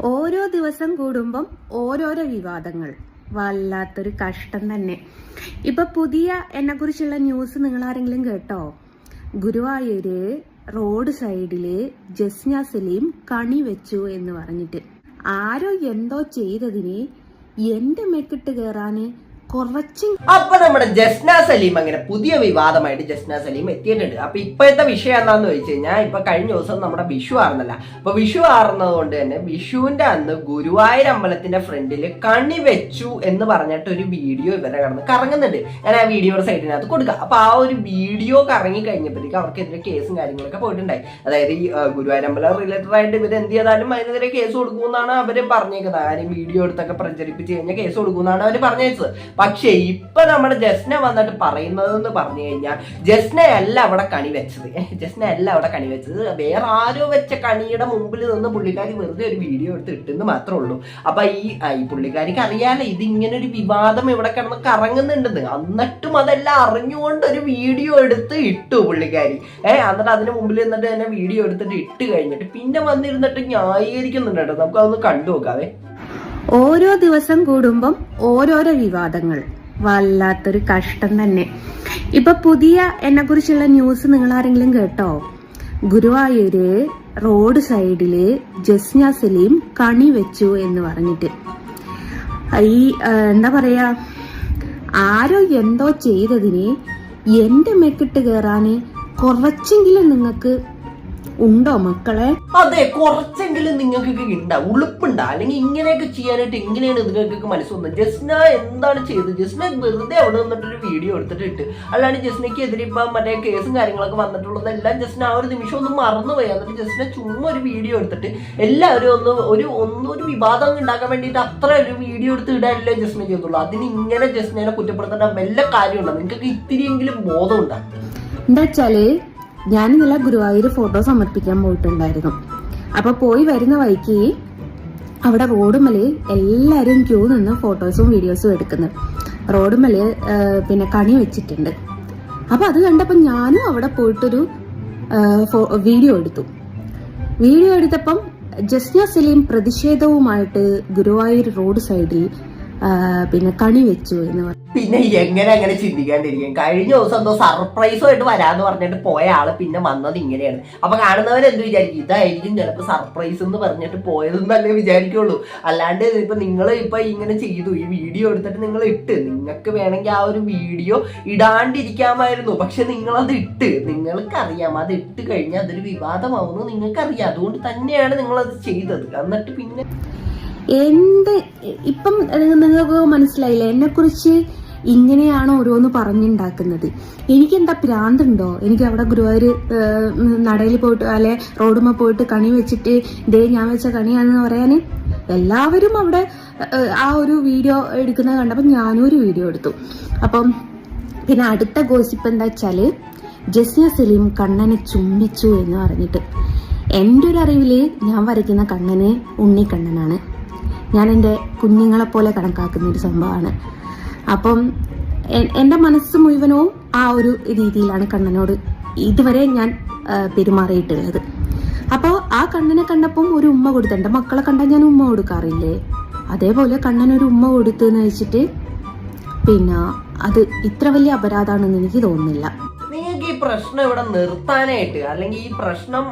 ഓരോ ദിവസം കൂടുമ്പം ഓരോരോ വിവാദങ്ങൾ. വല്ലാത്തൊരു കഷ്ടം തന്നെ. ഇപ്പൊ പുതിയ എന്നെ കുറിച്ചുള്ള ന്യൂസ് നിങ്ങൾ ആരെങ്കിലും കേട്ടോ? ഗുരുവായൂര് റോഡ് സൈഡിൽ ജസ്ന സലീം കണി വെച്ചു എന്ന് പറഞ്ഞിട്ട്. ആരോ എന്തോ ചെയ്തതിന് എന്റെ മെക്കിട്ട് കയറാന് അപ്പൊ നമ്മുടെ ജസ്ന സലീം അങ്ങനെ പുതിയ വിവാദമായിട്ട് ജസ്ന സലീം എത്തിയിട്ടുണ്ട്. അപ്പൊ ഇപ്പോഴത്തെ വിഷയം എന്താന്ന് വെച്ച് കഴിഞ്ഞാൽ ഇപ്പൊ കഴിഞ്ഞ ദിവസം നമ്മുടെ വിഷു ആർന്നല്ല. അപ്പൊ വിഷു ആർന്നത് കൊണ്ട് തന്നെ വിഷുവിന്റെ അന്ന് ഗുരുവായൂർ അമ്പലത്തിന്റെ ഫ്രണ്ടിൽ കണി വെച്ചു എന്ന് പറഞ്ഞിട്ട് ഒരു വീഡിയോ ഇവരെ കടന്ന് കറങ്ങുന്നുണ്ട്. ഞാൻ ആ വീഡിയോയുടെ സൈഡിനകത്ത് കൊടുക്കുക അപ്പൊ ആ ഒരു വീഡിയോ കറങ്ങി കഴിഞ്ഞപ്പോഴത്തേക്ക് അവർക്കെതിരെ കേസും കാര്യങ്ങളൊക്കെ പോയിട്ടുണ്ടായി. അതായത് ഈ ഗുരുവായൂർ അമ്പലം റിലേറ്റഡ് ആയിട്ട് ഇവർ എന്ത് ചെയ്താലും അതിനെതിരെ കേസ് കൊടുക്കുമെന്നാണ് അവർ പറഞ്ഞേക്കുന്നത്. ആരും വീഡിയോ എടുത്തൊക്കെ പ്രചരിപ്പിച്ച് കഴിഞ്ഞാൽ കേസ് കൊടുക്കുമെന്നാണ് അവർ പറഞ്ഞേച്ചത്. പക്ഷേ ഇപ്പൊ നമ്മുടെ ജസ്ന വന്നിട്ട് പറയുന്നത് എന്ന് പറഞ്ഞു കഴിഞ്ഞാൽ ജസ്ന അല്ല അവിടെ കണി വെച്ചത്. ഏഹ്, ജസ്ന അല്ല അവിടെ കണി വെച്ചത്. വേറെ ആരോ വെച്ച കണിയുടെ മുമ്പിൽ നിന്ന് പുള്ളിക്കാരി വെറുതെ ഒരു വീഡിയോ എടുത്ത് ഇട്ടെന്ന് മാത്രമേ ഉള്ളൂ. അപ്പൊ ഈ ഈ പുള്ളിക്കാരിക്ക് അറിയാലോ ഇത് ഇങ്ങനെ ഒരു വിവാദം ഇവിടെ കിടന്ന് കറങ്ങുന്നുണ്ടെന്ന്. എന്നിട്ടും അതെല്ലാം അറിഞ്ഞുകൊണ്ട് ഒരു വീഡിയോ എടുത്ത് ഇട്ടു പുള്ളിക്കാരി. ഏഹ് എന്നിട്ട് അതിന് മുമ്പിൽ നിന്നിട്ട് തന്നെ വീഡിയോ എടുത്തിട്ട് ഇട്ട് കഴിഞ്ഞിട്ട് പിന്നെ വന്നിരുന്നിട്ട് ന്യായീകരിക്കുന്നുണ്ട് കേട്ടോ. നമുക്ക് അതൊന്ന് കണ്ടു നോക്കാവേ. ഓരോ ദിവസം കൂടുമ്പം ഓരോരോ വിവാദങ്ങൾ. വല്ലാത്തൊരു കഷ്ടം തന്നെ. ഇപ്പൊ പുതിയ എന്നെ കുറിച്ചുള്ള ന്യൂസ് നിങ്ങൾ ആരെങ്കിലും കേട്ടോ? ഗുരുവായൂര് റോഡ് സൈഡിൽ ജസ്ന സലീം കണി വെച്ചു എന്ന് പറഞ്ഞിട്ട്. ഈ എന്താ പറയാ? ആരോ എന്തോ ചെയ്തതിന് എന്റെ മെക്കിട്ട് കയറാന് കുറച്ചെങ്കിലും നിങ്ങൾക്ക് ഉണ്ടോ മക്കളെ? അതെ കുറച്ചെങ്കിലും നിങ്ങൾക്ക് ഉണ്ടാ ഉളുപ്പുണ്ടാ. അല്ലെങ്കിൽ ഇങ്ങനെയൊക്കെ ചെയ്യാനായിട്ട് എങ്ങനെയാണ് നിങ്ങൾക്ക് മനസ്സ് വന്നത്? ജസ്ന എന്താണ് ചെയ്തത്? ജസ്ന വെറുതെ അവിടെ നിന്നിട്ടൊരു വീഡിയോ എടുത്തിട്ടിട്ട്. അല്ലാണ്ട് ജസ്നയ്ക്ക് എതിരെ ഇപ്പൊ മറ്റേ കേസും കാര്യങ്ങളൊക്കെ വന്നിട്ടുള്ളത് എല്ലാം ജസ്ന ആ ഒരു നിമിഷം ഒന്ന് മറന്നുപോയി. എന്നിട്ട് ജസ്ന ചുമ്മാ ഒരു വീഡിയോ എടുത്തിട്ട് എല്ലാവരും ഒന്ന് ഒരു ഒന്നും ഒരു വിവാദം ഉണ്ടാക്കാൻ വേണ്ടിയിട്ട് അത്ര ഒരു വീഡിയോ എടുത്ത് ഇടാനല്ലേ ജസ്ന ചെയ്തുള്ളൂ. അതിന് ഇങ്ങനെ ജസ്നനെ കുറ്റപ്പെടുത്തേണ്ട വല്ല കാര്യമുണ്ടോ നിങ്ങൾക്ക് ഇത്തിരിയെങ്കിലും ബോധമുണ്ടോ എന്താ വെച്ചാൽ ഞാൻ ഇന്നലെ ഗുരുവായൂർ ഫോട്ടോ സമർപ്പിക്കാൻ പോയിട്ടുണ്ടായിരുന്നു. അപ്പൊ പോയി വരുന്ന വഴിക്ക് അവിടെ റോഡുമലയിൽ എല്ലാവരും ക്യൂ നിന്ന് ഫോട്ടോസും വീഡിയോസും എടുക്കുന്നു. റോഡുമലയിൽ പിന്നെ കണി വെച്ചിട്ടുണ്ട്. അപ്പൊ അത് കണ്ടപ്പോൾ ഞാനും അവിടെ പോയിട്ടൊരു വീഡിയോ എടുത്തു. വീഡിയോ എടുത്തപ്പം ജസ്ന സലീം പ്രതിഷേധവുമായിട്ട് ഗുരുവായൂർ റോഡ് സൈഡിൽ പിന്നെ കണി വെച്ചു എന്ന് പറഞ്ഞു പിന്നെ എങ്ങനെ അങ്ങനെ ചിന്തിക്കാണ്ടിരിക്കും. കഴിഞ്ഞ ദിവസം എന്തോ സർപ്രൈസുമായിട്ട് വരാന്ന് പറഞ്ഞിട്ട് പോയ ആൾ പിന്നെ വന്നത് ഇങ്ങനെയാണ്. അപ്പൊ കാണുന്നവർ എന്ത് വിചാരിക്കും? ഇതായിരിക്കും ചിലപ്പോ സർപ്രൈസ് എന്ന് പറഞ്ഞിട്ട് പോയതെന്നല്ലേ വിചാരിക്കുള്ളൂ. അല്ലാണ്ട് ഇപ്പൊ നിങ്ങൾ ഇപ്പൊ ഇങ്ങനെ ചെയ്തു. ഈ വീഡിയോ എടുത്തിട്ട് നിങ്ങൾ ഇട്ട്. നിങ്ങൾക്ക് വേണമെങ്കിൽ ആ ഒരു വീഡിയോ ഇടാണ്ടിരിക്കാമായിരുന്നു. പക്ഷെ നിങ്ങൾ അത് ഇട്ട്. നിങ്ങൾക്കറിയാം. അത് ഇട്ട് കഴിഞ്ഞാൽ അതൊരു വിവാദമാവുന്നു. നിങ്ങൾക്കറിയാം. അതുകൊണ്ട് തന്നെയാണ് നിങ്ങൾ അത് ചെയ്തത്. എന്നിട്ട് പിന്നെ എന്ത് ഇപ്പം നിങ്ങൾക്ക് മനസ്സിലായില്ല? എന്നെ കുറിച്ച് ഇങ്ങനെയാണ് ഓരോന്ന് പറഞ്ഞുണ്ടാക്കുന്നത്. എനിക്ക് എന്താ പ്രാന്തുണ്ടോ? എനിക്ക് അവിടെ ഗുരുവായൂർ നടയിൽ പോയിട്ട് അല്ലെ റോഡുമ്മ പോയിട്ട് കണി വെച്ചിട്ട് ദേ ഞാൻ വെച്ച കണിയാണെന്ന് പറയാന് എല്ലാവരും അവിടെ ആ ഒരു വീഡിയോ എടുക്കുന്നത് കണ്ടപ്പോൾ ഞാനും ഒരു വീഡിയോ എടുത്തു. അപ്പം പിന്നെ അടുത്ത ഗോസിപ്പ് എന്താ വെച്ചാൽ ജസ്ന സലീം കണ്ണനെ ചുംബിച്ചു എന്ന് പറഞ്ഞിട്ട്. എന്റെ ഒരു അറിവിൽ ഞാൻ വരയ്ക്കുന്ന കണ്ണന് ഉണ്ണിക്കണ്ണനാണ്. ഞാൻ എന്റെ കുഞ്ഞുങ്ങളെപ്പോലെ കണക്കാക്കുന്ന ഒരു സംഭവമാണ്. അപ്പം എന്റെ മനസ്സ് മുഴുവനവും ആ ഒരു രീതിയിലാണ് കണ്ണനോട് ഇതുവരെ ഞാൻ പെരുമാറിയിട്ടുള്ളത്. അപ്പോൾ ആ കണ്ണനെ കണ്ടപ്പം ഒരു ഉമ്മ കൊടുത്തു എന്റെ മക്കളെ കണ്ടാൽ ഞാൻ ഉമ്മ കൊടുക്കാറില്ലേ? അതേപോലെ കണ്ണനൊരു ഉമ്മ കൊടുത്തു എന്ന് വെച്ചിട്ട് പിന്നെ അത് ഇത്ര വലിയ അപരാധമാണെന്ന് എനിക്ക് തോന്നുന്നില്ല. പ്രശ്നം ഇവിടെ നിർത്താനായിട്ട് അല്ലെങ്കിൽ ഈ പ്രശ്നം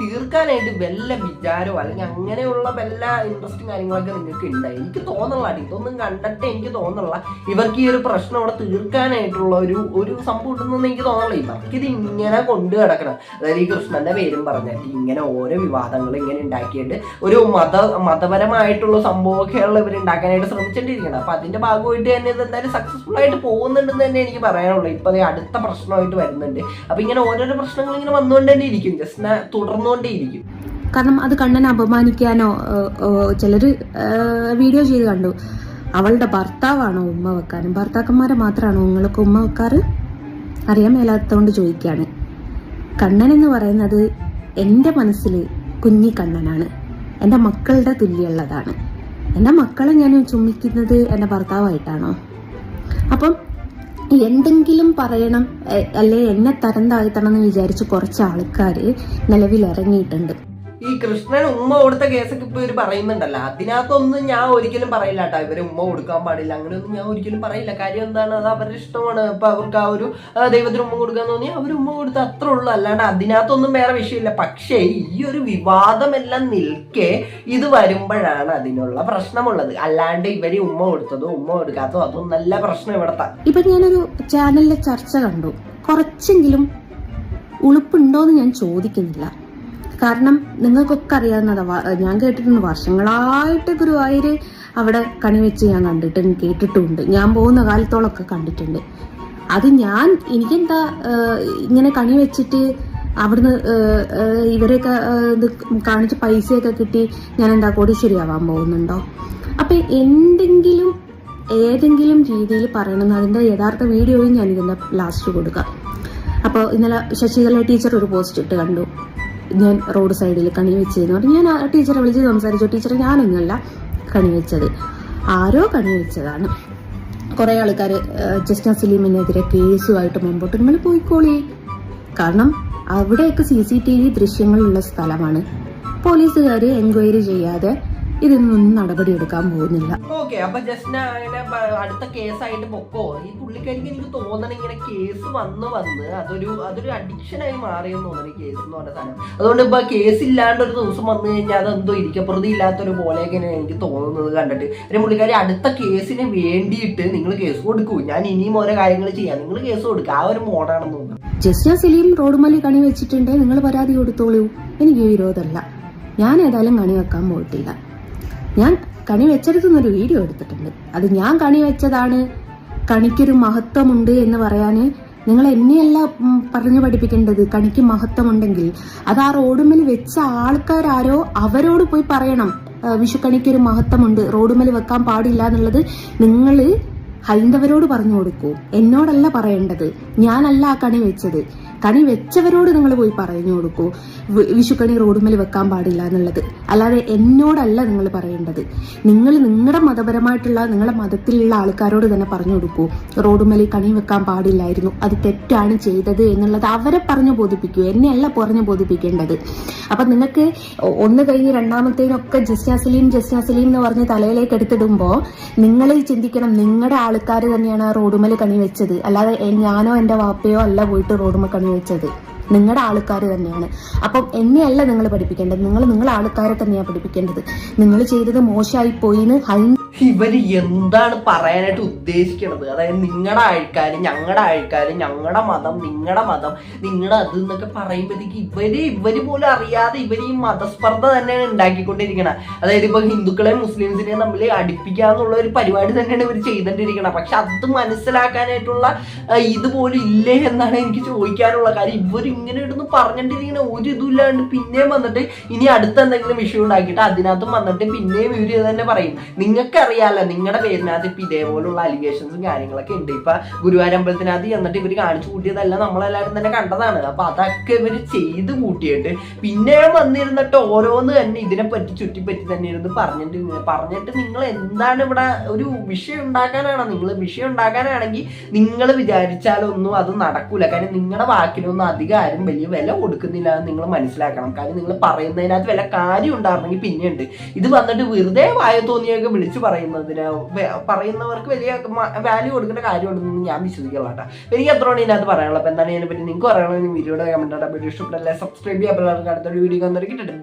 തീർക്കാനായിട്ട് വല്ല വിചാരമോ അല്ലെങ്കിൽ അങ്ങനെയുള്ള വല്ല ഇൻട്രസ്റ്റും കാര്യങ്ങളൊക്കെ നിങ്ങൾക്ക് ഉണ്ടായി എനിക്ക് തോന്നുന്നില്ല ഇതൊന്നും കണ്ടിട്ട് എനിക്ക് തോന്നുന്നില്ല ഇവർക്ക് ഈ ഒരു പ്രശ്നം ഇവിടെ തീർക്കാനായിട്ടുള്ള ഒരു ഒരു സംഭവം ഉണ്ടെന്ന് എനിക്ക് തോന്നുന്നില്ല. ഇവർക്ക് ഇത് ഇങ്ങനെ കൊണ്ടു കിടക്കണം അതായത് ഈ കൃഷ്ണന്റെ പേരും പറഞ്ഞിട്ട് ഇങ്ങനെ ഓരോ വിവാദങ്ങൾ ഇങ്ങനെ ഉണ്ടാക്കിയിട്ട് ഒരു മത മതപരമായിട്ടുള്ള സംഭവമൊക്കെയുള്ള ഇവർ ഉണ്ടാക്കാനായിട്ട് ശ്രമിച്ചിട്ടിരിക്കണം അപ്പൊ അതിന്റെ ഭാഗമായിട്ട് തന്നെ ഇത് എന്തായാലും സക്സസ്ഫുൾ ആയിട്ട് പോകുന്നുണ്ടെന്ന് തന്നെ എനിക്ക് പറയാനുള്ളൂ. ഇപ്പൊ അടുത്ത പ്രശ്നമായിട്ട് വരുന്നുണ്ട്. അപ്പൊ ഇങ്ങനെ ഓരോരോ പ്രശ്നങ്ങൾ ഇങ്ങനെ വന്നുകൊണ്ട് തന്നെ ഇരിക്കും ജസ്റ്റ് തുടർന്നുകൊണ്ടേ ഇരിക്കും. കാരണം അത് കണ്ണനെ അപമാനിക്കാനോ ചിലര് വീഡിയോ ചെയ്ത് കണ്ടു. അവളുടെ ഭർത്താവാണോ ഉമ്മ വെക്കാനും. ഭർത്താക്കന്മാരെ മാത്രമാണോ നിങ്ങൾക്ക് ഉമ്മ വെക്കാറ്? അറിയാൻ മേലാത്തതുകൊണ്ട് ചോദിക്കുകയാണ് കണ്ണൻ എന്ന് പറയുന്നത് എന്റെ മനസ്സിൽ കുഞ്ഞി കണ്ണനാണ്. എന്റെ മക്കളുടെ തുല്യമുള്ളതാണ്. എന്റെ മക്കളെ ഞാൻ ചുമ്മിക്കുന്നത് എന്റെ ഭർത്താവായിട്ടാണോ? അപ്പം എന്തെങ്കിലും പറയണം അല്ലെ എന്നെ തരം താഴ്ത്തണം എന്ന് വിചാരിച്ച് കുറച്ച് ആൾക്കാർ നിലവിൽ ഇറങ്ങിയിട്ടുണ്ട് ഈ കൃഷ്ണൻ ഉമ്മ കൊടുത്ത കേസൊക്കെ ഇപ്പൊ ഇവർ പറയുന്നുണ്ടല്ലോ. അതിനകത്തൊന്നും ഞാൻ ഒരിക്കലും പറയില്ല കേട്ടോ. ഇവർ ഉമ്മ കൊടുക്കാൻ പാടില്ല. അങ്ങനെയൊന്നും ഞാൻ ഒരിക്കലും പറയില്ല. കാര്യം എന്താണ്? അത് അവരുടെ ഇഷ്ടമാണ്. ഇപ്പൊ അവർക്ക് ആ ഒരു ദൈവത്തിന് ഉമ്മ കൊടുക്കാൻ തോന്നി അവർ ഉമ്മ കൊടുത്ത് അത്ര ഉള്ളൂ. അല്ലാണ്ട് അതിനകത്തൊന്നും വേറെ വിഷയമില്ല. പക്ഷേ ഈ ഒരു വിവാദമെല്ലാം നിൽക്കെ ഇത് വരുമ്പോഴാണ് അതിനുള്ള പ്രശ്നമുള്ളത്. അല്ലാണ്ട് ഇവർ ഉമ്മ കൊടുത്തതോ ഉമ്മ കൊടുക്കാത്തതോ അതും നല്ല പ്രശ്നം ഇവിടത്തെ. ഇപ്പൊ ഞാനൊരു ചാനലിലെ ചർച്ച കണ്ടു. കുറച്ചെങ്കിലും ഉളുപ്പുണ്ടോന്ന് ഞാൻ ചോദിക്കുന്നില്ല. കാരണം നിങ്ങൾക്കൊക്കെ അറിയാവുന്നതാ ഞാൻ കേട്ടിട്ടുണ്ട് വർഷങ്ങളായിട്ട് ഗുരുവായൂര് അവിടെ കണിവെച്ച് ഞാൻ കണ്ടിട്ടുണ്ട് കേട്ടിട്ടുമുണ്ട് ഞാൻ പോകുന്ന കാലത്തോളൊക്കെ കണ്ടിട്ടുണ്ട്. അത് ഞാൻ എനിക്കെന്താ ഇങ്ങനെ കണി വെച്ചിട്ട് അവിടുന്ന് ഇവരെയൊക്കെ ഇത് കാണിച്ച് പൈസയൊക്കെ കിട്ടി ഞാൻ എന്താ ശരിയാവാൻ പോകുന്നുണ്ടോ? അപ്പൊ എന്തെങ്കിലും ഏതെങ്കിലും രീതിയിൽ പറയണമെന്ന് അതിന്റെ യഥാർത്ഥ വീഡിയോയും ഞാൻ ഇതിന്റെ ലാസ്റ്റ് കൊടുക്കാം. അപ്പോൾ ഇന്നലെ ശശികല ടീച്ചർ ഒരു പോസ്റ്റ് ഇട്ട് കണ്ടു. ഞാൻ റോഡ് സൈഡിൽ കണി വെച്ചതെന്ന് പറഞ്ഞു ഞാൻ ആ ടീച്ചറെ വിളിച്ച് സംസാരിച്ചു. ടീച്ചറെ ഞാനൊന്നുമല്ല കണി വെച്ചത്. ആരോ കണി വെച്ചതാണ്. കുറെ ആൾക്കാർ ജസ്റ്റ് സലീമിനെതിരെ കേസുമായിട്ട് മുമ്പോട്ട് നിങ്ങൾ പോയിക്കോളി. കാരണം അവിടെയൊക്കെ സി സി ടി വി ദൃശ്യങ്ങളുള്ള സ്ഥലമാണ്. പോലീസുകാർ എൻക്വയറി ചെയ്യാതെ ഇതിനൊന്നും നടപടിയെടുക്കാൻ പോകുന്നില്ല. ഓക്കെ അപ്പൊ ജസ്റ്റ് അങ്ങനെ അടുത്ത കേസായിട്ട് പൊക്കോ? ഈ പുള്ളിക്കാരിക്ക് എനിക്ക് തോന്നണം ഇങ്ങനെ കേസ് വന്ന് വന്ന് അതൊരു അതൊരു അഡിക്ഷൻ ആയി മാറിയെന്ന് തോന്നുന്നു കേസ് എന്ന് പറഞ്ഞ സാധനം. അതുകൊണ്ട് ഇപ്പൊ കേസ് ഇല്ലാണ്ട് ഒരു ദിവസം വന്നു കഴിഞ്ഞാൽ അതെന്തോ ഇരിക്കപ്രതി ഇല്ലാത്തൊരു പോലെയൊക്കെയാണ് എനിക്ക് തോന്നുന്നത് കണ്ടിട്ട്. ഒരു പുള്ളിക്കാരി അടുത്ത കേസിന് വേണ്ടിയിട്ട് നിങ്ങൾ കേസ് കൊടുക്കൂ. ഞാൻ ഇനിയും ഓരോ കാര്യങ്ങൾ ചെയ്യാം. നിങ്ങൾ കേസ് കൊടുക്കുക ആ ഒരു മോഡാണെന്ന് തോന്നുന്നു. ജസ്റ്റിയ സലീം റോഡുമല്ലി കണി വെച്ചിട്ടുണ്ട്. നിങ്ങൾ പരാതി കൊടുത്തോളൂ. എനിക്ക് വിരോധമല്ല. ഞാൻ ഏതായാലും കണി വെക്കാൻ പോയിട്ടില്ല. ഞാൻ കണി വെച്ചെടുത്തുനിന്നൊരു വീഡിയോ എടുത്തിട്ടുണ്ട്. അത് ഞാൻ കണി വെച്ചതാണ്. കണിക്കൊരു മഹത്വമുണ്ട് എന്ന് പറയാൻ നിങ്ങൾ എന്നെയല്ല പറഞ്ഞു പഠിപ്പിക്കേണ്ടത് കണിക്ക് മഹത്വമുണ്ടെങ്കിൽ. അത് ആ റോഡുമിൽ വെച്ച ആൾക്കാരാരോ അവരോട് പോയി പറയണം. വിഷുക്കണിക്കൊരു മഹത്വമുണ്ട് റോഡുമിൽ വെക്കാൻ പാടില്ല എന്നുള്ളത് നിങ്ങൾ ഹൈന്ദവരോട് പറഞ്ഞു കൊടുക്കൂ. എന്നോടല്ല പറയേണ്ടത്. ഞാനല്ല ആ കണി വെച്ചത്. കണി വെച്ചവരോട് നിങ്ങൾ പോയി പറഞ്ഞു കൊടുക്കൂ. വിഷുക്കണി റോഡുമേൽ വെക്കാൻ പാടില്ല എന്നുള്ളത്. അല്ലാതെ എന്നോടല്ല നിങ്ങൾ പറയേണ്ടത്. നിങ്ങൾ നിങ്ങളുടെ മതപരമായിട്ടുള്ള നിങ്ങളുടെ മതത്തിലുള്ള ആൾക്കാരോട് തന്നെ പറഞ്ഞു കൊടുക്കൂ. റോഡുമേൽ കണി വെക്കാൻ പാടില്ലായിരുന്നു. അത് തെറ്റാണ് ചെയ്തത് എന്നുള്ളത് അവരെ പറഞ്ഞു ബോധിപ്പിക്കൂ. എന്നെയല്ല പറഞ്ഞു ബോധിപ്പിക്കേണ്ടത്. അപ്പൊ നിങ്ങൾക്ക് ഒന്ന് കഴിഞ്ഞ് രണ്ടാമത്തേനൊക്കെ ജസ്നാസലീം ജസ്നാസലീം എന്ന് പറഞ്ഞ് തലയിലേക്ക് എടുത്തിടുമ്പോൾ നിങ്ങൾ ചിന്തിക്കണം. നിങ്ങളുടെ ആൾക്കാർ തന്നെയാണ് ആ റോഡുമേൽ കണി വെച്ചത്. അല്ലാതെ ഞാനോ എന്റെ വാപ്പയോ അല്ല പോയിട്ട് റോഡുമേൽ കണി വെച്ചത് നിങ്ങളുടെ ആൾക്കാർ തന്നെയാണ്. അപ്പം എന്നെയല്ല നിങ്ങൾ പഠിപ്പിക്കേണ്ടത്. നിങ്ങൾ നിങ്ങളുടെ ആൾക്കാരെ തന്നെയാണ് പഠിപ്പിക്കേണ്ടത്. നിങ്ങൾ ചെയ്തത് മോശമായി പോയിന്ന് ഇവർ എന്താണ് പറയാനായിട്ട് ഉദ്ദേശിക്കണത്? അതായത് നിങ്ങളുടെ ആൾക്കാർ ഞങ്ങളുടെ ആൾക്കാർ ഞങ്ങളുടെ മതം നിങ്ങളുടെ മതം നിങ്ങളുടെ അത് എന്നൊക്കെ പറയുമ്പോഴത്തേക്ക് ഇവർ ഇവർ പോലും അറിയാതെ ഇവർ ഈ മതസ്പർദ്ധ തന്നെയാണ് ഉണ്ടാക്കിക്കൊണ്ടിരിക്കണത് അതായത് ഇപ്പൊ ഹിന്ദുക്കളെയും മുസ്ലിംസിനെയും തമ്മിൽ അടുപ്പിക്കാന്നുള്ള ഒരു പരിപാടി തന്നെയാണ് ഇവർ ചെയ്തോണ്ടിരിക്കണത് പക്ഷെ അത് മനസ്സിലാക്കാനായിട്ടുള്ള ഇതുപോലും ഇല്ലേ എന്നാണ് എനിക്ക് ചോദിക്കാനുള്ള കാര്യം. ഇവർ ഇങ്ങനെ ഇടുന്ന് പറഞ്ഞിട്ടിരിക്കുന്ന ഒരു ഇതുമില്ലാണ്ട് പിന്നെയും വന്നിട്ട് ഇനി അടുത്ത എന്തെങ്കിലും വിഷയം ഉണ്ടാക്കിയിട്ട് അതിനകത്തും വന്നിട്ട് പിന്നെയും ഇവർ തന്നെ പറയും. നിങ്ങൾക്ക് അറിയാലോ നിങ്ങളുടെ പേരിനകത്ത് ഇപ്പൊ ഇതേപോലുള്ള അലിഗേഷൻസും കാര്യങ്ങളൊക്കെ ഉണ്ട്. ഇപ്പൊ ഗുരുവായൂരമ്പലത്തിനകത്ത് എന്നിട്ട് ഇവർ കാണിച്ചു കൂട്ടിയതെല്ലാം നമ്മളെല്ലാവരും തന്നെ കണ്ടതാണ്. അപ്പൊ അതൊക്കെ ഇവർ ചെയ്ത് കൂട്ടിയിട്ട് പിന്നെയും വന്നിരുന്നിട്ട് ഓരോന്ന് തന്നെ ഇതിനെ പറ്റി ചുറ്റിപ്പറ്റി തന്നെ ഇരുന്ന് പറഞ്ഞിട്ട് പറഞ്ഞിട്ട് നിങ്ങൾ എന്താണ് ഇവിടെ ഒരു വിഷയം ഉണ്ടാക്കാനാണോ? നിങ്ങൾ വിഷയം ഉണ്ടാക്കാനാണെങ്കിൽ നിങ്ങൾ വിചാരിച്ചാലൊന്നും അത് നടക്കൂല. കാരണം നിങ്ങളുടെ വാക്കിനൊന്നും അധികം ആരും വലിയ വില കൊടുക്കുന്നില്ല എന്ന് നിങ്ങൾ മനസ്സിലാക്കണം. കാര്യം നിങ്ങൾ പറയുന്നതിനകത്ത് വില കാര്യം ഉണ്ടായിരുന്നെങ്കിൽ പിന്നെയുണ്ട്. ഇത് വന്നിട്ട് വെറുതെ വായ തോന്നിയൊക്കെ വിളിച്ചു പറയുന്നതിന് പറയുന്നവർക്ക് വലിയ വാല്യൂ കൊടുക്കേണ്ട കാര്യമുണ്ടെന്ന് ഞാൻ വിശ്വസിക്കണം കേട്ടോ. എനിക്ക് എത്രയാണ് ഇതിനകത്ത് പറയാനുള്ളത്? അപ്പോൾ എന്താണ് ഞാൻ പറ്റി നിങ്ങൾക്ക് പറയാനുള്ളത് വീഡിയോയുടെ കമന്റ് ഇഷ്ടപ്പെട്ടല്ലേ സബ്സ്ക്രൈബ് ചെയ്യാൻ അടുത്തൊരു വീഡിയോ വന്നിട്ട് കിട്ടും